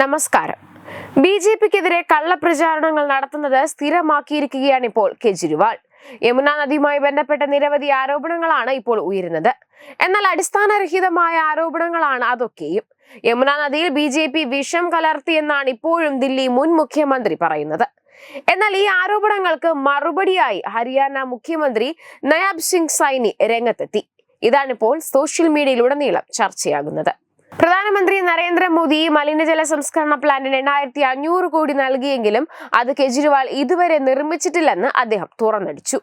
നമസ്കാരം B J പിക്കെതിരെ കള്ളപ്രചാരണങ്ങൾ നടത്തുന്നത് സ്ഥിരമാക്കിയിരിക്കുകയാണ് ഇപ്പോൾ കെജ്രിവാൾ യമുന നദിയുമായി ബന്ധപ്പെട്ട നിരവധി ആരോപണങ്ങളാണ് ഇപ്പോൾ ഉയരുന്നത് എന്നാൽ അടിസ്ഥാനരഹിതമായ ആരോപണങ്ങളാണ് അതൊക്കെയും യമുന നദിയിൽ ബി ജെ പി വിഷം കലർത്തിയെന്നാണ് ഇപ്പോഴും ദില്ലി മുൻ മുഖ്യമന്ത്രി പറയുന്നത് എന്നാൽ ഈ ആരോപണങ്ങൾക്ക് മറുപടിയായി ഹരിയാന മുഖ്യമന്ത്രി നയാബ് സിംഗ് സൈനി രംഗത്തെത്തി ഇതാണിപ്പോൾ സോഷ്യൽ മീഡിയയിലുടനീളം ചർച്ചയാകുന്നത് പ്രധാനമന്ത്രി നരേന്ദ്രമോദി മലിനജല സംസ്കരണ പ്ലാന്റിന് എണ്ണായിരത്തി അഞ്ഞൂറ് കോടി നൽകിയെങ്കിലും അത് കെജ്രിവാൾ ഇതുവരെ നിർമ്മിച്ചിട്ടില്ലെന്ന് അദ്ദേഹം തുറന്നടിച്ചു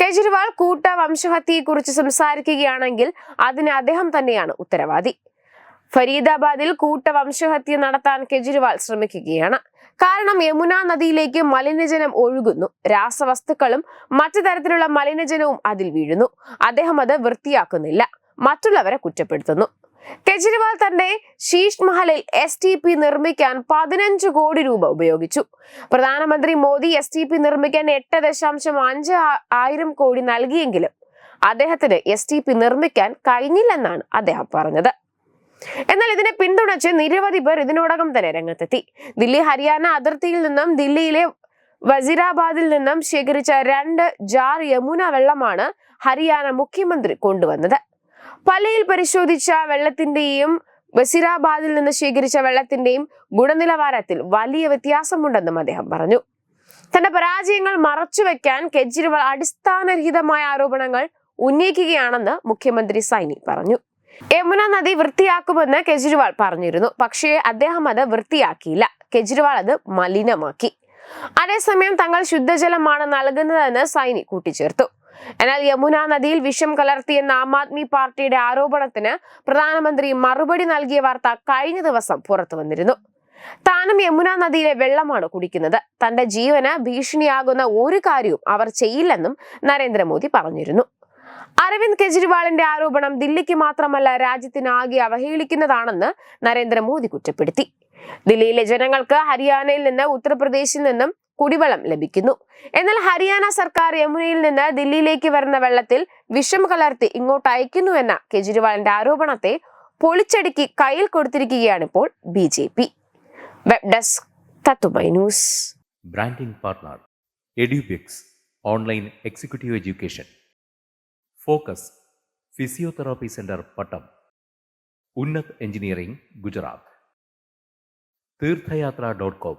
കെജ്രിവാൾ കൂട്ട വംശഹത്യയെക്കുറിച്ച് സംസാരിക്കുകയാണെങ്കിൽ അതിന് അദ്ദേഹം തന്നെയാണ് ഉത്തരവാദി ഫരീദാബാദിൽ കൂട്ട വംശഹത്യ നടത്താൻ കെജ്രിവാൾ ശ്രമിക്കുകയാണ് കാരണം യമുന നദിയിലേക്ക് മലിനജലം ഒഴുകുന്നു രാസവസ്തുക്കളും മറ്റു തരത്തിലുള്ള മലിനജലവും അതിൽ വീഴുന്നു അദ്ദേഹം അത് വൃത്തിയാക്കുന്നില്ല മറ്റുള്ളവരെ കുറ്റപ്പെടുത്തുന്നു കെജ്രിവാൾ തന്റെ ശീഷ് മഹലിൽ എസ് ടി പി നിർമ്മിക്കാൻ പതിനഞ്ച് കോടി രൂപ ഉപയോഗിച്ചു പ്രധാനമന്ത്രി മോദി എസ് ടി പി നിർമ്മിക്കാൻ എട്ട് ദശാംശം അഞ്ച് ആയിരം കോടി നൽകിയെങ്കിലും അദ്ദേഹത്തിന് എസ് ടി പി നിർമ്മിക്കാൻ കഴിഞ്ഞില്ലെന്നാണ് അദ്ദേഹം പറഞ്ഞത് എന്നാൽ ഇതിനെ പിന്തുണച്ച് നിരവധി പേർ ഇതിനോടകം തന്നെ രംഗത്തെത്തി ദില്ലി ഹരിയാന അതിർത്തിയിൽ നിന്നും ദില്ലിയിലെ വസീറാബാദിൽ നിന്നും ശേഖരിച്ച രണ്ട് ജാർ യമുന വെള്ളമാണ് ഹരിയാന മുഖ്യമന്ത്രി കൊണ്ടുവന്നത് പലയിൽ പരിശോധിച്ച വെള്ളത്തിന്റെയും ബസീറാബാദിൽ നിന്ന് ശേഖരിച്ച വെള്ളത്തിന്റെയും ഗുണനിലവാരത്തിൽ വലിയ വ്യത്യാസമുണ്ടെന്നും അദ്ദേഹം പറഞ്ഞു തന്റെ പരാജയങ്ങൾ മറച്ചുവെക്കാൻ കെജ്രിവാൾ അടിസ്ഥാനരഹിതമായ ആരോപണങ്ങൾ ഉന്നയിക്കുകയാണെന്ന് മുഖ്യമന്ത്രി സൈനി പറഞ്ഞു യമുന നദി വൃത്തിയാക്കുമെന്ന് കെജ്രിവാൾ പറഞ്ഞിരുന്നു പക്ഷേ അദ്ദേഹം അത് വൃത്തിയാക്കിയില്ല കെജ്രിവാൾ അത് മലിനമാക്കി അതേസമയം തങ്ങൾ ശുദ്ധജലമാണ് നൽകുന്നതെന്ന് സൈനി കൂട്ടിച്ചേർത്തു എന്നാൽ യമുന നദിയിൽ വിഷം കലർത്തിയെന്ന ആം ആദ്മി പാർട്ടിയുടെ ആരോപണത്തിന് പ്രധാനമന്ത്രി മറുപടി നൽകിയ വാർത്ത കഴിഞ്ഞ ദിവസം പുറത്തു വന്നിരുന്നു താനും യമുന നദിയിലെ വെള്ളമാണ് കുടിക്കുന്നത് തന്റെ ജീവന് ഭീഷണിയാകുന്ന ഒരു കാര്യവും അവർ ചെയ്യില്ലെന്നും നരേന്ദ്രമോദി പറഞ്ഞിരുന്നു അരവിന്ദ് കെജ്രിവാളിന്റെ ആരോപണം ദില്ലിക്ക് മാത്രമല്ല രാജ്യത്തിനാകെ അവഹേളിക്കുന്നതാണെന്ന് നരേന്ദ്രമോദി കുറ്റപ്പെടുത്തി ദില്ലിയിലെ ജനങ്ങൾക്ക് ഹരിയാനയിൽ നിന്ന് ഉത്തർപ്രദേശിൽ നിന്നും കുടിവെള്ളം ലഭിക്കുന്നു എന്നാൽ ഹരിയാന സർക്കാർ യമുനയിൽ നിന്ന് ദില്ലിയിലേക്ക് വരുന്ന വെള്ളത്തിൽ വിഷം കലർത്തി ഇങ്ങോട്ട് അയക്കുന്നുവെന്ന കെജ്രിവാളിന്റെ ആരോപണത്തെ പൊളിച്ചടുക്കി കയ്യിൽ കൊടുത്തിരിക്കുകയാണ് ഇപ്പോൾ B J P web desk news branding partner Edubix online executive education focus physiotherapy centre Pattom Unnath engineering Gujarat Theerthayatra dot com